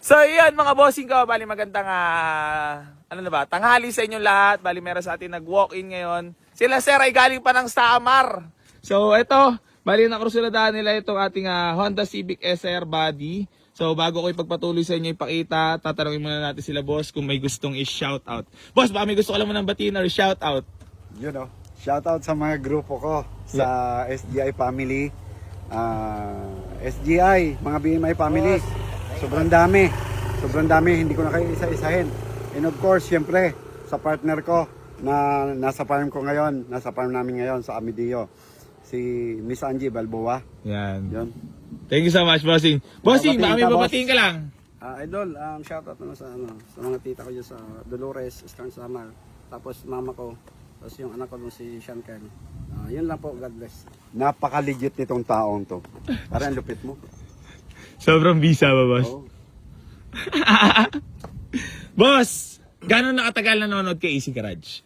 So, yan mga bossing ko. Bali magandang, ah, ano na ba, tanghali sa inyong lahat. Bali meron sa atin nag-walk-in ngayon. Sila sir ay galing pa ng Samar. So, ito, bali nakrusuladan nila itong ating ah, Honda Civic SR body. So, bago ko ipagpatuloy sa inyo ipakita, tatanungin muna natin sila boss kung may gustong i-shout out. Boss, baka may gusto ka lang mo ng batiin or shout out. You know, shout out sa mga grupo ko sa SGI family. Ah, SGI, mga BMI family. Sobrang dami. Sobrang dami, hindi ko na kayo isa-isahin. And of course, siyempre, sa partner ko na nasa farm ko ngayon, nasa farm namin ngayon sa Amidio. Si Miss Angie Balboa. Yan. Yun. Thank you so much, bossing. Bossing, baka may babatiin ka lang. Ah, idol, um, shoutout naman sa ano, sa mga tita ko dyan sa Dolores, Eastern Samar. Tapos mama ko, tapos yung anak ko dun si Sean Ken. Ah, yun lang po, God bless. Napaka-legit nitong taong to. Parang lupit mo. Sobrang bisa ba, boss? Oh. Boss, gano'n nakatagal nanonood kay Easy Garage?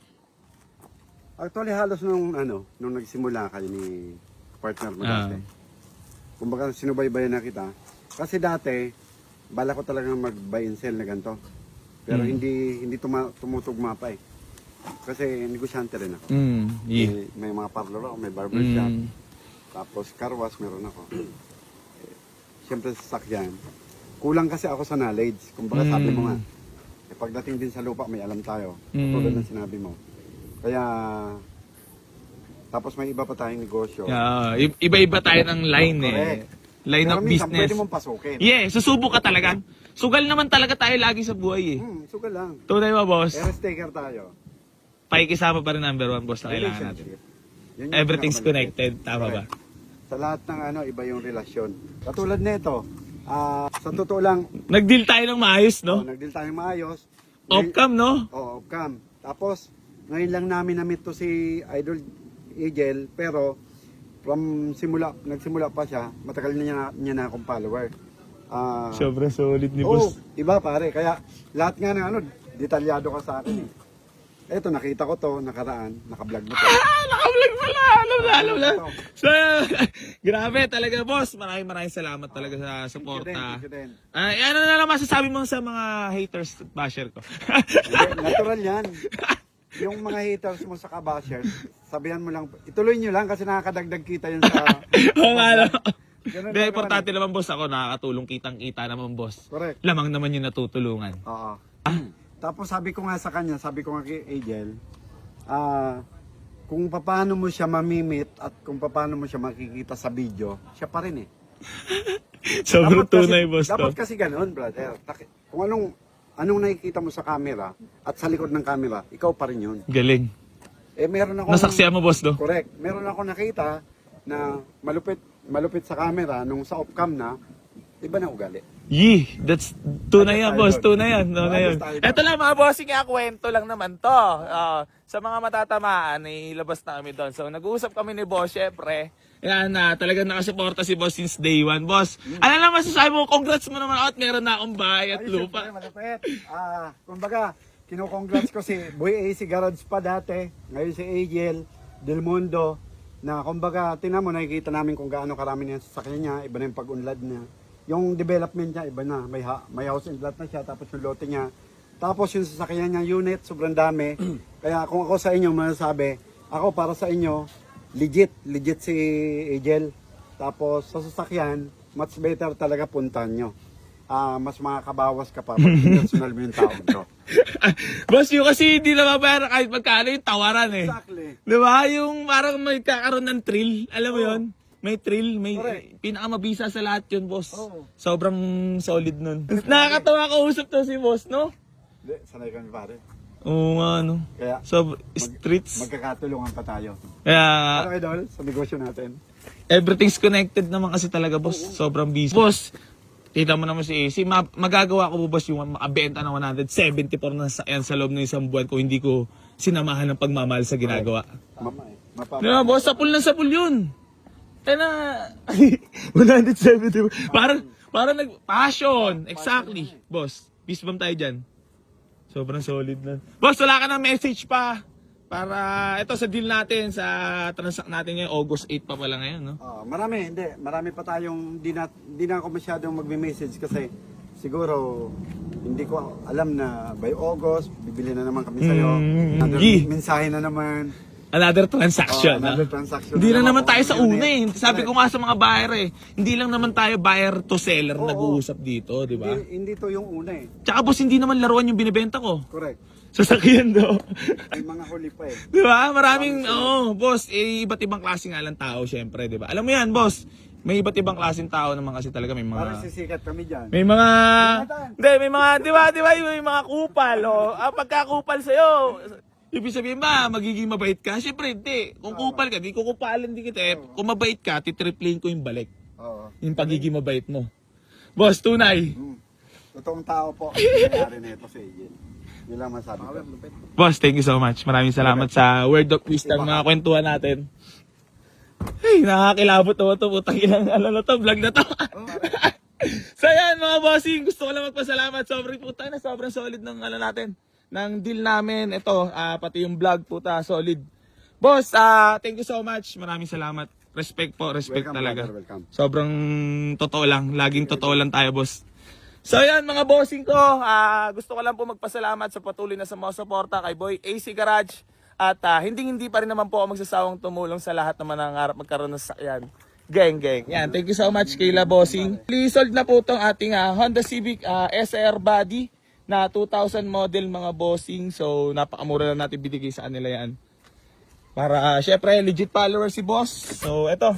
Actually, halos nung ano, nung nagsimula kayo ni partner mo Ah. dati. Kumbaga, sinubaybayan na kita. Kasi dati, bala ko talagang mag-buy and sell na ganito. Pero Mm. hindi hindi tuma, tumutugma pa eh. Kasi negosyante rin ako. Mm, yeah. May, may mga parlor ako, may barbershop. Mm. Tapos carwash meron ako. Siyempre sasakyan. Kulang kasi ako sa knowledge. Kumbaga sabi mo nga, eh, pagdating din sa lupa may alam tayo. Mm. Tulad ng sinabi mo. Kaya, tapos may iba pa tayong negosyo. Yeah, i- iba-iba tayo ng line eh. Correct. Line Pero of minsan business. pwede mong pasukin. Yeah, susubok ka talaga. Sugal naman talaga tayo lagi sa buhay eh. Hmm, sugal lang. Tunay ba, boss? Air taker tayo. Pakikisama pa rin number one, boss, na kailangan natin. Relationship. Yun yung Everything's pinakamalupit. connected, tama ba? Correct. Sa lahat ng ano, iba yung relasyon. Katulad nito, ah, sa totoo lang, Nag-deal tayo ng maayos, no? no? nagdeal tayo maayos. Off-cam, no? Oo, off-cam. Tapos, ngayon lang namin na-meet to si Idol Eagle, pero from simula, nagsimula pa siya, matagal na niya, niya na akong follower. Ah, Sobrang solid ni Oo, boss. iba pare. Kaya lahat nga ng ano, detalyado ka sa akin eh. Eto, nakita ko to, nakaraan, nakablog mo to. Ah, naka-vlog pala. Alam na, alam na. Ito. So, grabe talaga, boss. Maraming maraming salamat talaga sa Thank you din, suporta. thank you din. Ay, ano na lang masasabi mo sa mga haters at basher ko? Natural yan. Yung mga haters mo sa kabashers, sabihan mo lang, ituloy nyo lang kasi nakakadagdag kita yun sa... Oo nga, no? Ganun Hindi, lang importante naman naman, boss. Ako nakakatulong kitang-kita naman, boss. eh. Correct. Lamang naman yung natutulungan. Oo. Tapos sabi ko nga sa kanya, sabi ko nga kay Angel, ah, kung paano mo siya mamimit at kung paano mo siya makikita sa video, siya pa rin eh. Sobrang Dapat kasi- tunay, boss, to. Dapat kasi ganun, brother. Kung anong anong nakikita mo sa camera at sa likod ng camera, ikaw pa rin yun. Galing. Eh meron ako Nasaksiyan mo, boss, no? Correct. Meron ako nakita na malupit malupit sa camera nung sa off-cam na iba na ugali. Yee, that's tunay yan, boss. Tunay yan. Ayos tayo doon. Ito lang mga bossing, nga kwento lang naman to. Ah, sa mga matatamaan, ilabas na kami doon. So, nag-uusap kami ni boss, syempre. Yan na, talagang nakasuporta si boss since day one. Boss, ano lang masasabi mo? Congrats mo naman out. Meron na akong bahay at Ay, lupa. malupit. Ah, kumbaga, kino-congrats ko si Boy AC Garage pa dati, ngayon si Agel Del Mundo, na kumbaga, tingnan mo, nakikita namin kung gaano karami niya sa niya, iba na yung pag-unlad niya. Yung development niya, iba na, may, ha- may house and lot na siya, tapos yung lote niya. Tapos yung sasakyan niya unit, sobrang dami. Kaya kung ako sa inyo, masasabi, ako para sa inyo, legit, legit si Agel. Tapos sa sasakyan, much better talaga puntan nyo. Ah, mas makakabawas ka pa pag personal mo yung tao to. boss, yung kasi hindi na mabayaran kahit magkano yung tawaran eh. Exactly. Di ba? Yung parang may kakaroon ng thrill. Alam mo Oo. yun? May thrill, may Correct. pinakamabisa sa lahat yun, boss. Oo. Sobrang solid nun. Nakakatawa kausap to si boss, no? Hindi, sanay kami pare. Oo nga, no? Kaya So, streets. magkakatulungan pa tayo. Kaya, Ano idol, sa negosyo natin? everything's connected naman kasi talaga, boss. Sobrang busy. Boss, kita mo naman si AC. Ma- magagawa ko po, boss, yung makabenta ng 174 na sa, yan sa loob ng isang buwan ko. Hindi ko sinamahan ng pagmamahal sa ginagawa. Tama eh. Mapapa. Di ba, boss? Sapul na sapul yun. Kaya na, 170. Parang, parang nag, passion. Exactly. Boss, peace bomb tayo dyan. Sobrang solid na. Boss, wala ka na message pa. Para, ito sa deal natin, sa transact natin ngayon, August 8 pa pala ngayon, no? Ah, marami, hindi. Marami pa tayong, di na, di na ako masyadong magme-message kasi siguro hindi ko alam na by August bibili na naman kami sa'yo. Mm, Another Gi. mensahe na naman. Another transaction. Oh, another no? transaction Hindi na lang naman tayo sa una eh. Sabi ko nga sa mga buyer eh. Hindi lang naman tayo buyer to seller Oo. nag-uusap dito, di ba? Hindi, hindi to yung una eh. Tsaka boss, hindi naman laruan yung binibenta ko. Correct. Sasakyan do. May mga huli pa eh. di ba? Maraming, oo, boss, eh, iba't ibang klase nga lang tao, syempre, di ba? Alam mo yan, boss, may iba't ibang klaseng tao naman kasi talaga may Parang mga... sisikat kami dyan. May mga... Hindi, may mga, di ba, di ba, may mga kupal, o. Ah, pagkakupal sa'yo, ibig sabihin ba, magiging mabait ka? Siyempre, hindi. Kung kupal ka, di kukupalan din kita eh. Kung mabait ka, titriplane ko yung balik. Oo. Yung pagiging mabait mo. Boss, tunay. Hmm. Totoong tao po ang nangyari na ito sa Angel. Yun lang masabi ko. Boss, thank you so much. Maraming salamat sa word of wisdom mga kwentuhan natin. Hey, nakakilabot naman to. Putang ilang ano na to, vlog na to. so yan mga bossing, gusto ko lang magpasalamat. Sobrang puta na, sobrang solid ng ano natin. Ng deal namin. Ito, ah, pati yung vlog puta, solid. Boss, ah, thank you so much. Maraming salamat. Respect po, respect Welcome, talaga. brother, welcome. Sobrang totoo lang. Laging totoo lang tayo, boss. So yan mga bossing ko, ah, gusto ko lang po magpasalamat sa patuloy na sumusuporta kay Boy AC Garage at ah, hindi hindi pa rin naman po ako magsasawang tumulong sa lahat na manangarap magkaroon ng sakyan. Gang, gang. Yan, thank you so much Kayla Bossing. Please sold na po itong ating ah, Honda Civic ah, SR body na 2000 model mga bossing. So napakamura na natin binigay sa kanila yan. Para, syempre, legit follower si boss. So, eto.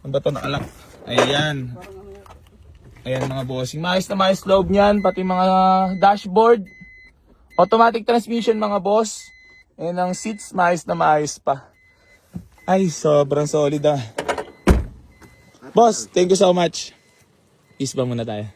Ano ba ito nakalak? Ayan. Ayan mga bossing. Maayos na maayos loob niyan. Pati mga dashboard. Automatic transmission mga boss. Ayan ang seats. Maayos na maayos pa. Ay, sobrang solid ah. Boss, thank you so much. Peace ba muna tayo?